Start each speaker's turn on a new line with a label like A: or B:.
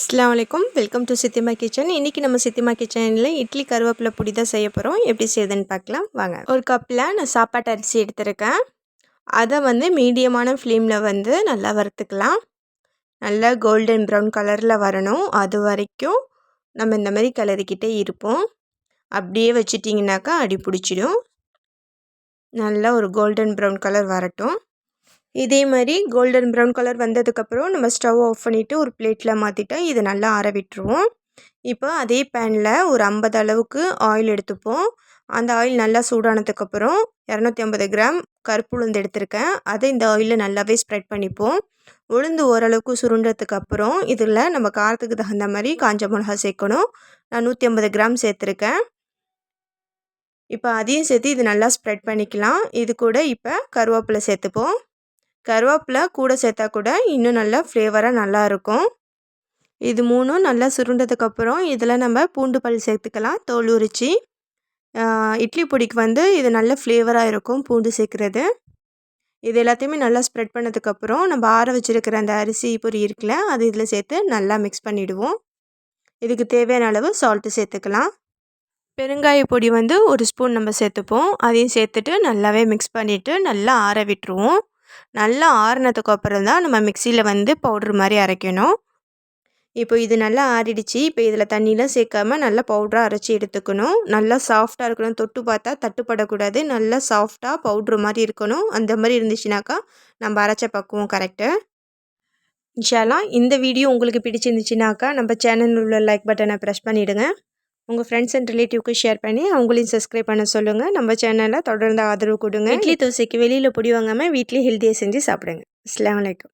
A: அஸ்லாம் வலைக்கம் welcome to சித்திமா kitchen. இன்றைக்கி நம்ம சித்திமா கிச்சனில் இட்லி கருவேப்பிலை பொடி தான் செய்ய போகிறோம் எப்படி செய்யுதுன்னு பார்க்கலாம். வாங்க. ஒரு கப்பில் நான் சாப்பாட்டு அரிசி எடுத்திருக்கேன். அதை வந்து மீடியமான ஃப்ளேமில் வந்து நல்லா வறுத்துக்கலாம். நல்லா கோல்டன் ப்ரௌன் கலரில் வரணும். அது வரைக்கும் நம்ம இந்த மாதிரி கலரிக்கிட்டே இருப்போம். அப்படியே வச்சிட்டிங்கனாக்கா அடி பிடிச்சிடும். நல்லா ஒரு கோல்டன் ப்ரௌன் கலர் வரட்டும். இதே மாதிரி கோல்டன் ப்ரௌன் கலர் வந்ததுக்கப்புறம் நம்ம ஸ்டவ் ஆஃப் பண்ணிவிட்டு ஒரு பிளேட்டில் மாற்றிட்டு இதை நல்லா ஆற விட்டுருவோம். இப்போ அதே பேனில் ஒரு ஐம்பது அளவுக்கு ஆயில் எடுத்துப்போம். அந்த ஆயில் நல்லா சூடானதுக்கப்புறம் இரநூத்தி ஐம்பது கிராம் கருப்பு உளுந்து எடுத்திருக்கேன். அதை இந்த ஆயிலில் நல்லாவே ஸ்ப்ரெட் பண்ணிப்போம். உளுந்து ஓரளவுக்கு சுருண்டதுக்கு அப்புறம் இதில் நம்ம காரத்துக்கு தகுந்த மாதிரி காஞ்ச மிளகா சேர்க்கணும். நான் நூற்றி ஐம்பது கிராம் சேர்த்துருக்கேன். இப்போ அதையும் சேர்த்து இது நல்லா ஸ்ப்ரெட் பண்ணிக்கலாம். இது கூட இப்போ கருவேப்பிலை சேர்த்துப்போம். கருவேப்பிலை கூட சேர்த்தா கூட இன்னும் நல்லா ஃப்ளேவராக நல்லாயிருக்கும் இது மூணும் நல்லா சுருண்டதுக்கப்புறம் இதில் நம்ம பூண்டு பல் சேர்த்துக்கலாம் தோல் உரிச்சி. இட்லி பொடிக்கு வந்து இது நல்ல ஃப்ளேவராக இருக்கும் பூண்டு சேர்க்குறது. இது எல்லாத்தையுமே நல்லா ஸ்ப்ரெட் பண்ணதுக்கப்புறம் நம்ம ஆற வச்சுருக்கிற அந்த அரிசி பொரி இருக்குல்ல அது இதில் சேர்த்து நல்லா மிக்ஸ் பண்ணிவிடுவோம் இதுக்கு தேவையான அளவு சால்ட்டு சேர்த்துக்கலாம். பெருங்காய பொடி வந்து ஒரு ஸ்பூன் நம்ம சேர்த்துப்போம். அதையும் சேர்த்துட்டு நல்லாவே மிக்ஸ் பண்ணிவிட்டு நல்லா ஆற விட்டுருவோம். நல்லா ஆறுனதுக்கு அப்புறம் தான் நம்ம மிக்சியில் வந்து பவுட்ரு மாதிரி அரைக்கணும். இப்போ இது நல்லா ஆறிடுச்சு. இப்போ இதில் தண்ணியெலாம் சேர்க்காம நல்லா பவுட்ராக அரைச்சி எடுத்துக்கணும். நல்லா சாஃப்டாக இருக்கணும். தொட்டு பார்த்தா தட்டுப்படக்கூடாது. நல்லா சாஃப்டாக பவுட்ரு மாதிரி இருக்கணும். அந்த மாதிரி இருந்துச்சுனாக்கா நம்ம அரைச்ச பக்குவோம் கரெக்டு இன்ஷாலாம் இந்த வீடியோ உங்களுக்கு பிடிச்சிருந்துச்சுனாக்கா நம்ம சேனலில் உள்ள லைக் பட்டனை ப்ரெஸ் பண்ணிவிடுங்க உங்கள் ஃப்ரெண்ட்ஸ் அண்ட் ரிலேட்டிவ்க்கு ஷேர் பண்ணி அவங்களையும் சப்ஸ்கிரைப் பண்ண சொல்லுங்கள் நம்ம சேனலில் தொடர்ந்து ஆதரவு கொடுங்க. இட்லி தோசைக்கு வெளியில் பொடி வாங்காமல் வீட்லேயே ஹெல்த்தியாக செஞ்சு சாப்பிடுங்க. அஸ்லாம் வலைக்கம்